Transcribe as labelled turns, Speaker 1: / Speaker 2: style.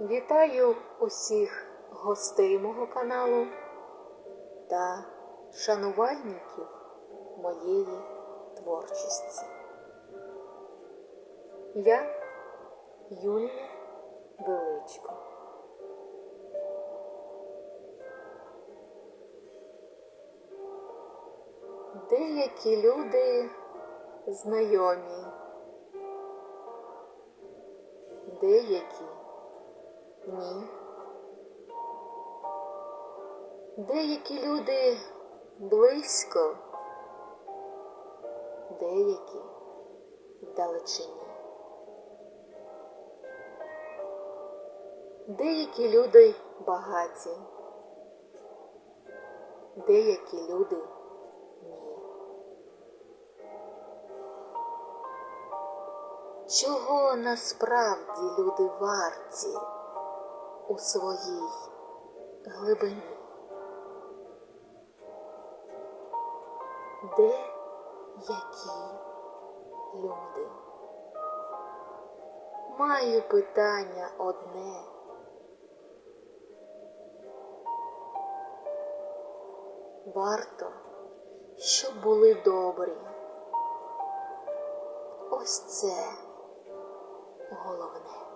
Speaker 1: Вітаю усіх гостей мого каналу та шанувальників моєї творчості. Я Юлія Величко. Деякі люди знайомі, деякі ні. Деякі люди близько, деякі вдалечині. Деякі люди багаті, деякі люди ні. Чого насправді люди варті у своїй глибині? Де які люди? Маю питання одне. Варто, щоб були добрі. Ось це головне.